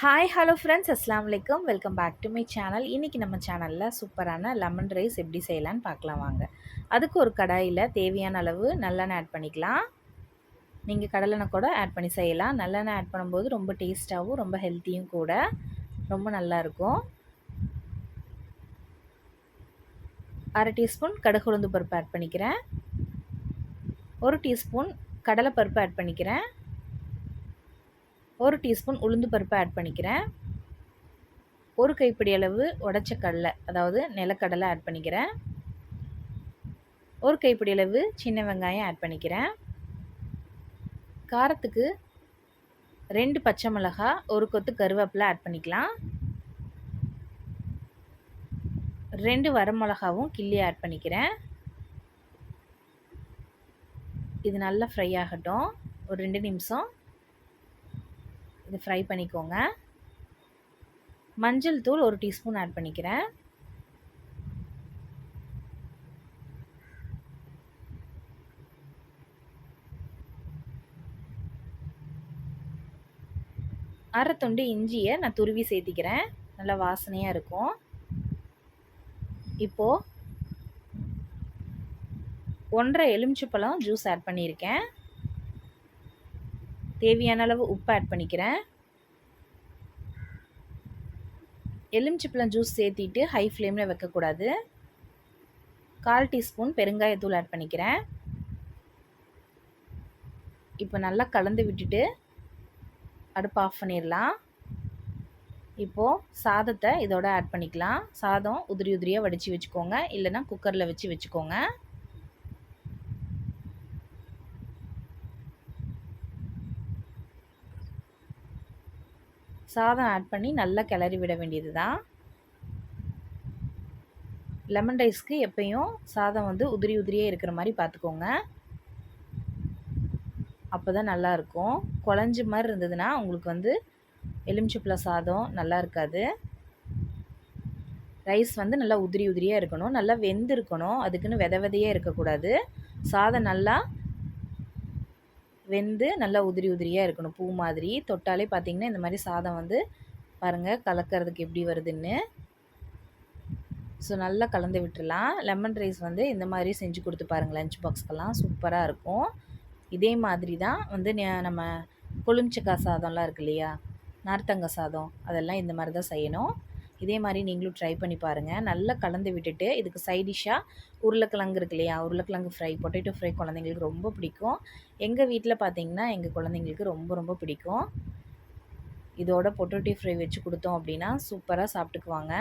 Hi hello friends அஸ்லாம் வலைக்கம் welcome back to my channel இன்றைக்கி நம்ம சேனலில் சூப்பரான லெமன் ரைஸ் எப்படி செய்யலான்னு பார்க்கலாம் வாங்க. அதுக்கு ஒரு கடாயில் தேவையான அளவு நல்லெண்ணெய் ஆட் பண்ணிக்கலாம். நீங்கள் கடலெண்ணெய் கூட ஆட் பண்ணி செய்யலாம். நல்லெண்ணெய் ஆட் பண்ணும்போது ரொம்ப டேஸ்ட்டாகவும் ரொம்ப ஹெல்த்தியும் கூட ரொம்ப நல்லாயிருக்கும் அரை டீஸ்பூன் கடுகு உளுந்து பருப்பு ஆட் பண்ணிக்கிறேன். ஒரு டீஸ்பூன் கடலை பருப்பு ஆட் பண்ணிக்கிறேன். ஒரு டீஸ்பூன் உளுந்து பருப்பு ஆட் பண்ணிக்கிறேன். ஒரு கைப்பிடி அளவு உடச்ச கடலை அதாவது நிலக்கடலை ஆட் பண்ணிக்கிறேன். ஒரு கைப்பிடி அளவு சின்ன வெங்காயம் ஆட் பண்ணிக்கிறேன். காரத்துக்கு ரெண்டு பச்சை மிளகா ஒரு கொத்து கருவேப்பிலை ஆட் பண்ணிக்கலாம். ரெண்டு வரமிளகாவும் கிள்ளி ஆட் பண்ணிக்கிறேன். இது நல்லா ஃப்ரை ஆகட்டும். ஒரு ரெண்டு நிமிஷம். இது ஃப்ரை பண்ணிக்கோங்க. மஞ்சள் தூள் ஒரு டீஸ்பூன் ஆட் பண்ணிக்கிறேன். அரை துண்டு இஞ்சியை நான் துருவி சேர்த்திக்கிறேன். நல்லா வாசனையாக இருக்கும். இப்போது ஒன்றரை எலுமிச்சப்பழம் ஜூஸ் ஆட் பண்ணியிருக்கேன். தேவையான அளவு உப்பு ஆட் பண்ணிக்கிறேன். எலுமிச்சப்பழம் ஜூஸ் சேர்த்திட்டு ஹை ஃப்ளேமில் வைக்கக்கூடாது. கால் டீஸ்பூன் பெருங்காயத்தூள் ஆட் பண்ணிக்கிறேன். இப்போ நல்லா கலந்து விட்டுட்டு அடுப்பு ஆஃப் பண்ணிடலாம். இப்போது சாதத்தை இதோட ஆட் பண்ணிக்கலாம். சாதம் உதிரி உதிரியாக வடித்து வச்சுக்கோங்க. இல்லைனா குக்கரில் வச்சு வச்சுக்கோங்க. சாதம் ஆட் பண்ணி நல்லா கிளறி விட வேண்டியது தான் லெமன் ரைஸ்க்கு எப்பயும் சாதம் வந்து உதிரி உதிரியே இருக்கிற மாதிரி பார்த்துக்கோங்க அப்போ தான் நல்லாயிருக்கும் குழஞ்சி மாதிரி இருந்ததுன்னா உங்களுக்கு வந்து எலுமிச்சப்பழ சாதம் நல்லா இருக்காது. ரைஸ் வந்து நல்லா உதிரி உதிரியாக இருக்கணும். நல்லா வெந்து இருக்கணும் அதுக்குன்னு வித விதையே இருக்கக்கூடாது. சாதம் நல்லா வெந்து நல்லா உதிரி உதிரியாக இருக்கணும். பூ மாதிரி. தொட்டாலே பார்த்திங்கன்னா இந்த மாதிரி சாதம் வந்து பாருங்கள் கலக்கிறதுக்கு எப்படி வருதுன்னு. ஸோ நல்லா கலந்து விட்டுடலாம் லெமன் ரைஸ் வந்து இந்த மாதிரி செஞ்சு கொடுத்து பாருங்கள் லஞ்ச் பாக்ஸ்க்கெல்லாம் சூப்பராக இருக்கும். இதே மாதிரி தான் வந்து நம்ம கொழுமிச்சக்காய் சாதம்லாம் இருக்கு இல்லையா? நார்த்தங்க சாதம். அதெல்லாம் இந்த மாதிரி தான் செய்யணும். இதே மாதிரி நீங்களும் ட்ரை பண்ணி பாருங்கள் நல்லா கலந்து விட்டுட்டு இதுக்கு சைடிஷ்ஷாக உருளைக்கிழங்கு இருக்கு இல்லையா? உருளைக்கிழங்கு ஃப்ரை பொட்டேட்டோ ஃப்ரை குழந்தைங்களுக்கு ரொம்ப பிடிக்கும். எங்கள் வீட்டில் பார்த்திங்கன்னா எங்கள் குழந்தைங்களுக்கு ரொம்ப ரொம்ப பிடிக்கும். இதோட பொட்டேட்டோ ஃப்ரை வச்சு கொடுத்தோம் அப்படின்னா சூப்பராக சாப்பிட்டுக்குவாங்க.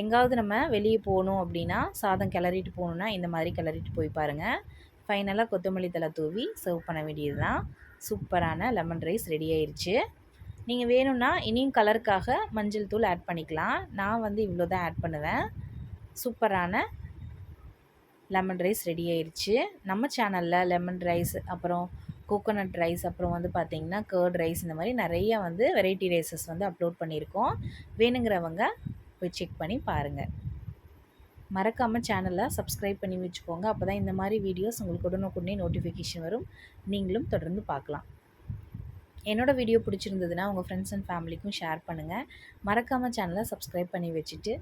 எங்காவது நம்ம வெளியே போகணும் அப்படின்னா சாதம் கிளறிட்டு போகணுன்னா இந்த மாதிரி கிளறிட்டு போய் பாருங்கள் ஃபைனலாக கொத்தமல்லி தலை தூவி சர்வ் பண்ண வேண்டியது தான் சூப்பரான லெமன் ரைஸ் ரெடி ஆயிடுச்சு நீங்கள் வேணும்னா இனியும் கலருக்காக மஞ்சள் தூள் ஆட் பண்ணிக்கலாம். நான் வந்து இவ்வளோ தான் ஆட் பண்ணுவேன். சூப்பரான லெமன் ரைஸ் ரெடி ஆயிடுச்சு நம்ம சேனலில் லெமன் ரைஸ் அப்புறம் கோகோனட் ரைஸ் அப்புறம் வந்து பார்த்திங்கன்னா கேர்ட் ரைஸ் இந்த மாதிரி நிறைய வந்து வெரைட்டி ரைஸஸ் வந்து அப்லோட் பண்ணியிருக்கோம். வேணுங்கிறவங்க போய் செக் பண்ணி பாருங்கள் மறக்காமல் சேனலை சப்ஸ்கிரைப் பண்ணி வச்சுக்கோங்க. அப்போ தான் இந்த மாதிரி வீடியோஸ் உங்களுக்கு உடனுக்குடனே நோட்டிஃபிகேஷன் வரும். நீங்களும் தொடர்ந்து பார்க்கலாம். என்னோடய வீடியோ பிடிச்சிருந்ததுன்னா உங்கள் ஃப்ரெண்ட்ஸ் அண்ட் ஃபேமிலிக்கும் ஷேர் பண்ணுங்கள் மறக்காமல் சேனலை சப்ஸ்கிரைப் பண்ணி வச்சுட்டு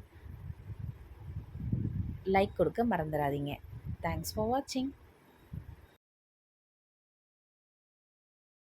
லைக் கொடுக்க மறந்துடாதீங்க. தேங்க்ஸ் ஃபார் வாட்சிங்